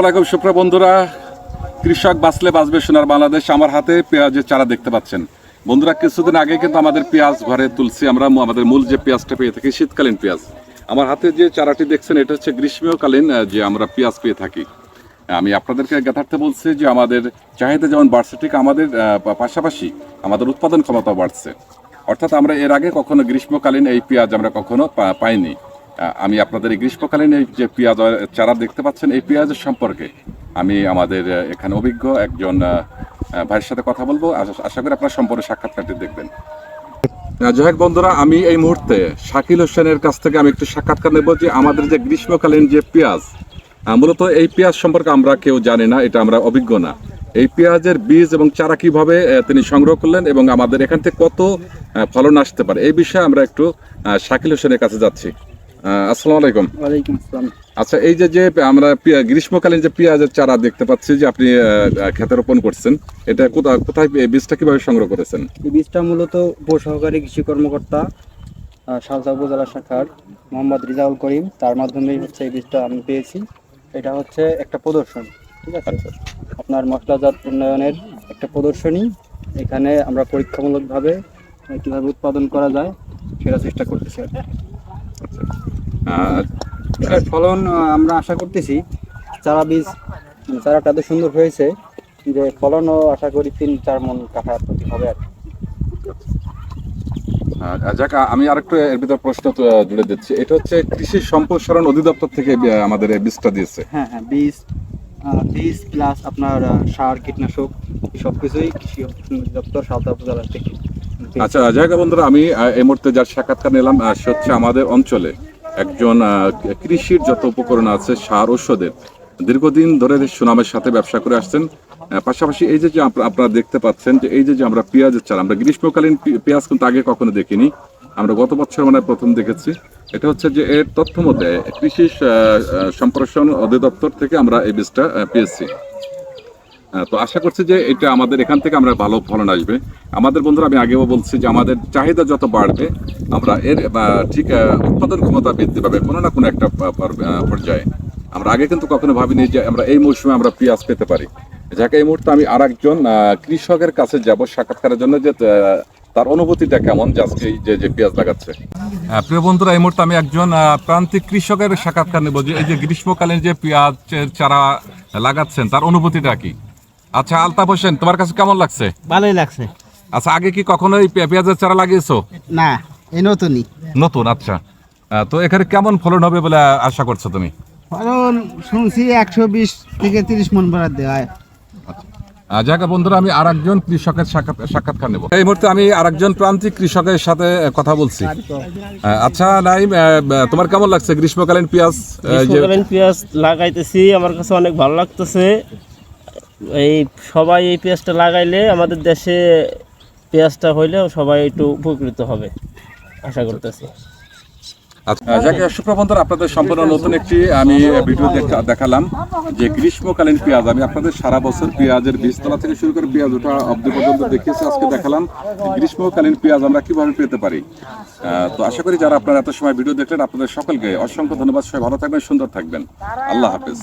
আসসালামাইকুম সুপ্রিয় বন্ধুরা, কৃষক বাঁচলে বাঁচবে সোনার বাংলাদেশ, আমার হাতে পেঁয়াজের চারা দেখতে পাচ্ছেন। বন্ধুরা, কিছুদিন আগে কিন্তু আমাদের পেঁয়াজ ঘরে তুলছি আমরা আমাদের মূল যে পেঁয়াজটা পেয়ে থাকি, শীতকালীন পেঁয়াজ। আমার হাতে যে চারাটি দেখছেন, এটা হচ্ছে গ্রীষ্মকালীন যে আমরা পেঁয়াজ পেয়ে থাকি। আমি আপনাদেরকে যথার্থে বলছি যে আমাদের চাহিদা যেমন বাড়ছে, ঠিক আমাদের পাশাপাশি আমাদের উৎপাদন ক্ষমতা বাড়ছে। অর্থাৎ আমরা এর আগে কখনো গ্রীষ্মকালীন এই পেঁয়াজ আমরা কখনো পাইনি। আমি আপনাদের এই গ্রীষ্মকালীন এই যে পেঁয়াজ চারা দেখতে পাচ্ছেন, এই পেঁয়াজের সম্পর্কে আমি আমাদের এখানে অভিজ্ঞ একজন ভাইয়ের সাথে কথা বলব। আশা- করি আপনার সম্পর্কে সাক্ষাৎকারটি দেখবেন। যাই বন্ধুরা, আমি এই মুহূর্তে শাকিল হোসেনের কাছ থেকে আমি একটু সাক্ষাৎকার নেব যে আমাদের যে গ্রীষ্মকালীন যে পেঁয়াজ মূলত এই পেঁয়াজ সম্পর্কে আমরা কেউ জানি না, এটা আমরা অভিজ্ঞ না। এই পেঁয়াজের বীজ এবং চারা কীভাবে তিনি সংগ্রহ করলেন এবং আমাদের এখান থেকে কত ফলন আসতে পারে, এই বিষয়ে আমরা একটু শাকিল হোসেনের কাছে যাচ্ছি। আসসালামু আলাইকুম। ওয়ালাইকুম আসসালাম। আচ্ছা এই যে যে আমরা গ্রীষ্মকালীন যে পেঁয়াজের চারা দেখতে পাচ্ছি যে আপনি খেতে রোপণ করছেন এটা কোথায় কোথায় বীজটা কীভাবে সংগ্রহ করেছেন? এই বীজটা মূলত উপসহকারী কৃষি কর্মকর্তা সালসা উপজেলা শাখার মোহাম্মদ রিজাউল করিম তার মাধ্যমেই হচ্ছে এই বীজটা আমি পেয়েছি। এটা হচ্ছে একটা প্রদর্শনী ঠিক আছে? আপনার মশলাজাত উন্নয়নের একটা প্রদর্শনী। এখানে আমরা পরীক্ষামূলকভাবে কীভাবে উৎপাদন করা যায় সেটা চেষ্টা করতেছি আর এটার ফলন আমরা আশা করতেছি চারা বীজ মানে চারাটা এত সুন্দর হয়েছে যে ফলনও আশা করি তিন চার মন কাঠা প্রতি হবে আর যাক আমি আরেকটু এর ভিতর প্রশ্ন জুড়ে দিচ্ছি। এটা হচ্ছে কৃষি সম্প্রসারণ অধিদপ্তর থেকে আমাদের বীজটা দিয়েছে। হ্যাঁ হ্যাঁ বীজ বীজ প্লাস আপনার সার কীটনাশক সব কিছুই কৃষি দপ্তর সালতা উপজেলা থেকে। আচ্ছা জায়গা বন্ধুরা, আমি এই মুহূর্তে যার সাক্ষাৎকার নিলাম সে হচ্ছে আমাদের অঞ্চলে একজন কৃষির যত উপকরণ আছে, সার, ঔষধের, দীর্ঘদিন ধরে সুনামের সাথে ব্যবসা করে আসছেন। পাশাপাশি এই যে আপনারা দেখতে পাচ্ছেন যে এই যে আমরা পেঁয়াজের চারা আমরা গ্রীষ্মকালীন পেঁয়াজ কিন্তু আগে কখনো দেখিনি। আমরা গত বছর মানে প্রথম দেখেছি। এটা হচ্ছে যে এর তথ্য মধ্যে কৃষি সম্প্রসারণ অধিদপ্তর থেকে আমরা এই বীজটা পেয়েছি। তো আশা করছি যে এটা আমাদের এখান থেকে আমরা ভালো ফলন আসবে। আমাদের বন্ধুরা, আমি আগেও বলছি যে আমাদের চাহিদা যত বাড়বে, আমরা এর ঠিক উৎপাদন ক্ষমতা বৃদ্ধি পাবে, কোনো না কোনো একটা পর্যায়ে। আমরা আগে কিন্তু কখনো ভাবিনি যে আমরা এই মৌসুমে আমরা পেঁয়াজ পেতে পারি। যাকে, এই মুহূর্তে আমি আর একজন কৃষকের কাছে যাব সাক্ষাৎকারের জন্য যে তার অনুভূতিটা কেমন আজকে যে যে পেঁয়াজ লাগাচ্ছে। প্রিয় বন্ধুরা, এই মুহূর্তে আমি একজন প্রান্তিক কৃষকের সাক্ষাৎকার নেব যে, এই যে গ্রীষ্মকালীন যে পেঁয়াজের চারা লাগাচ্ছেন, তার অনুভূতিটা কি? আচ্ছা আলতাফ হোসেন তোমার কাছে কেমন লাগছে? ভালোই লাগছে। আচ্ছা আগে কি কখনো এই পেঁয়াজের চারা লাগিয়েছো? না এই নতুনই। নতুন আচ্ছা। তো এখানে কেমন ফলন হবে বলে আশা করছ তুমি? ফলন শুনছি একশো বিশ থেকে তিরিশ মন বরাদ দেওয়া হয়। যাক বন্ধুরা আমি আর একজন কৃষকের সাক্ষাৎ সাক্ষাৎকার নেব। এই মুহূর্তে আমি আর একজন প্রান্তিক কৃষকের সাথে কথা বলছি। আচ্ছা নাইম তোমার কেমন লাগছে? গ্রীষ্মকালীন পেঁয়াজ গ্রীষ্মকালীন পেঁয়াজ লাগাইতেছি আমার কাছে অনেক ভালো লাগতেছে। এই সবাই এই পেঁয়াজটা লাগাইলে আমাদের দেশে পেঁয়াজটা হইলে সবাই একটু উপকৃত হবে আশা করতেছি। আচ্ছা, আপনাদের সম্পূর্ণ নতুন একটি আমি ভিডিও দেখালাম যে গ্রীষ্মকালীন পেঁয়াজ। আমি আপনাদের সারা বছর পেঁয়াজের বীজতলা থেকে শুরু করে পেঁয়াজ ওঠা পর্যন্ত দেখিয়েছি আজকে দেখালাম গ্রীষ্মকালীন পেঁয়াজ আমরা কীভাবে পেতে পারি। তো আশা করি যারা আপনারা এত সময় ভিডিও দেখলেন আপনাদের সকলকে অসংখ্য ধন্যবাদ। সবাই ভালো থাকবেন সুন্দর থাকবেন। আল্লাহ হাফেজ।